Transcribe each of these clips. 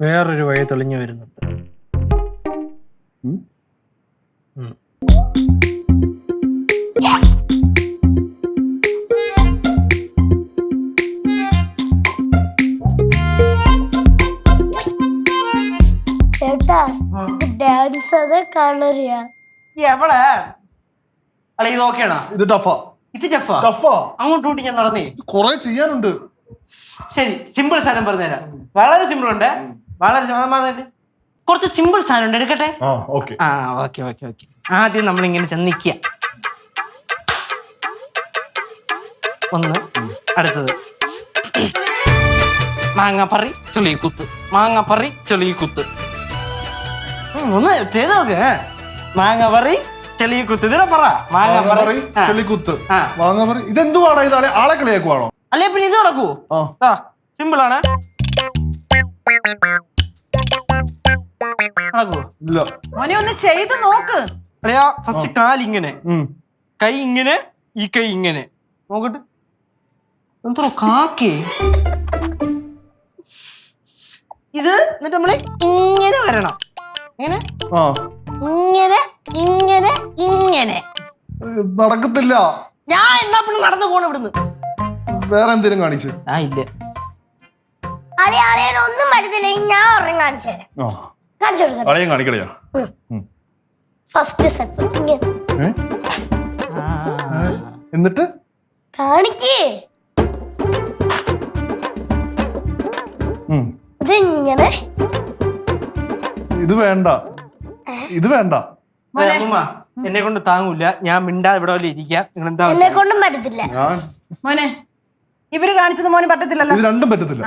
വേറൊരു വഴി തെളിഞ്ഞു വരുന്നുണ്ട്. ചേട്ടാ ഡാൻസ് അത് കളറിയാ. എവിടെ അല്ല ഇത് ഓക്കെയാണോ ഇത് ടഫാ. ഇത് ടഫാ? ടഫാ. അങ്ങോട്ടും ഇങ്ങോട്ടും ഞാൻ നടന്നേ. കൊറേ ചെയ്യാനുണ്ട്. ശരി സിമ്പിൾ സാധനം പറഞ്ഞുതരാം. വളരെ സിമ്പിൾ ഉണ്ട്. വളരെ പറഞ്ഞിട്ട് കുറച്ച് സിമ്പിൾ സാധനം ഉണ്ട് എടുക്കട്ടെ? ആ ഓക്കെ. ആ ഓക്കെ ഓക്കെ ഓക്കെ. ആദ്യം നമ്മൾ ഇങ്ങനെ ചെന്ന് നിൽക്കുക. ഒന്ന് അടുത്തത്. മാങ്ങാപ്പറി ചെളി കുത്ത്. മാങ്ങാപ്പറി ചെളി കുത്ത്. ഒന്ന് ചെയ്ത് നോക്ക്. മാങ്ങാപ്പറി ചെളി കുത്ത്. ഇതിനെ പറ. മാങ്ങാപ്പറി ആ. ചെളിക്കുത്ത് ആ. മാങ്ങാപറി ഇതെന്തുവാടാ ഇത് ആളെ കളിയാക്കുവാണോ? അല്ലേ പിന്നെ ഇത് നടക്കൂ ആ. സിമ്പിൾ ആണ്. ഇല്ല. മോനെ ഒന്ന് ചെയ്ത് നോക്ക്. അല്ലയാ ഫസ്റ്റ് കാലിങ്ങനെ. ഇങ്ങനെ കൈ ഇങ്ങനെ ഈ കൈ ഇങ്ങനെ. നോക്കട്ടെ. എന്തോ കാക്കേ? ഇത് എന്നിട്ട് നമ്മൾ ഇങ്ങനെ വരണം. ഇങ്ങനെ. ആ. ഇങ്ങനെ ഇങ്ങനെ ഇങ്ങനെ. നടക്കത്തില്ല. ഞാൻ എന്നാ പിന്നെ നടന്നു പോണ ഇവിടുന്ന്. വേറെ എന്തേലും കാണിച്ചു. ആ ഇല്ല. അളി അളിയൻ ഒന്നും പറ്റത്തില്ല. ഞാൻ ഒരെണ്ണം കാണിച്ചു തരാം. ആ. കാണിച്ചു കൊടുക്കാം. അളയും കാണിക്കളയാ? ഫസ്റ്റ് സ്റ്റെപ്പ് എന്നിട്ട്? കാണിക്കേ. ഉം. ഇതിങ്ങനെ. ഇത് വേണ്ട. ഇത് വേണ്ട. എന്നെ കൊണ്ട് താങ്ങൂല. ഞാൻ മിണ്ടാ ഇവിടെ പോലെ ഇരിക്കാം. നിങ്ങൾ എന്താ എന്നെ കൊണ്ടും പറ്റത്തില്ല. ഞാൻ മോനെ ഇവർ കാണിച്ചത് മോനെ പറ്റത്തില്ലല്ലോ. ഇത് രണ്ടും പറ്റത്തില്ല.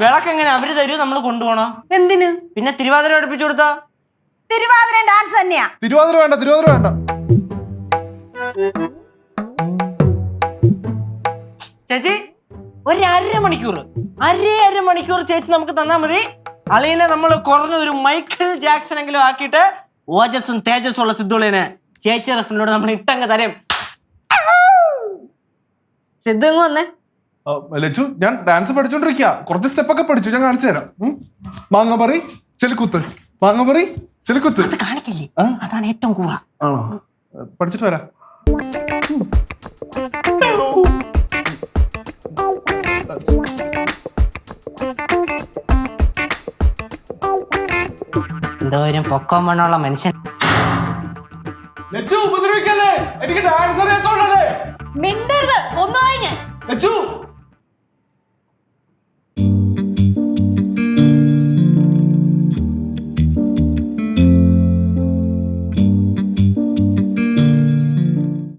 വിളക്ക് എങ്ങനെ അവർ തരൂ? നമ്മൾ കൊണ്ടുപോണോ? എന്തിന്? പിന്നെ തിരുവാതിര പഠിപ്പിച്ചു കൊടുത്താ? തിരുവാതിര ഡാൻസ് തന്നെയാ. തിരുവാതിര വേണ്ട തിരുവാതിര വേണ്ട. ചേച്ചി ഒരു അര മണിക്കൂർ അരേ അര മണിക്കൂർ ചേച്ചി നമുക്ക് തന്നാ മതി. അളിയനെ നമ്മൾ കുറഞ്ഞ ഒരു മൈക്കിൾ ജാക്സൺ എങ്കിലും ആക്കിയിട്ട് ഓജസ്സും തേജസ് ഉള്ള സിദ്ധുളിനെ ചേച്ചി റഫിനോട് നമ്മൾ ഇട്ടങ്ങ് തരും. സിദ്ധു ഇങ്ങ് വന്നേ? ലച്ചു ഞാൻ ഡാൻസ് പഠിച്ചോണ്ടിരിക്കുക കുറച്ച് സ്റ്റെപ്പൊക്കെ പഠിച്ചു ഞാൻ കാണിച്ചു തരാം. മാങ്ങ പറി ചെലിക്കുത്ത് മാങ്ങ പറി ചെലിക്കുത്ത് അതാണ് ഏറ്റവും കൂറ. ആണോ? പഠിച്ചിട്ട് വരാം. എന്തോരം പൊക്കം മണ്ണുള്ള മനുഷ്യൻ. ലച്ചു ഉപദ്രവിക്കല്ലേ? എനിക്ക് ഡാൻസ് അറിയാത്തോണ്ടേ മിണ്ടരുത് ഒന്നും ലച്ചു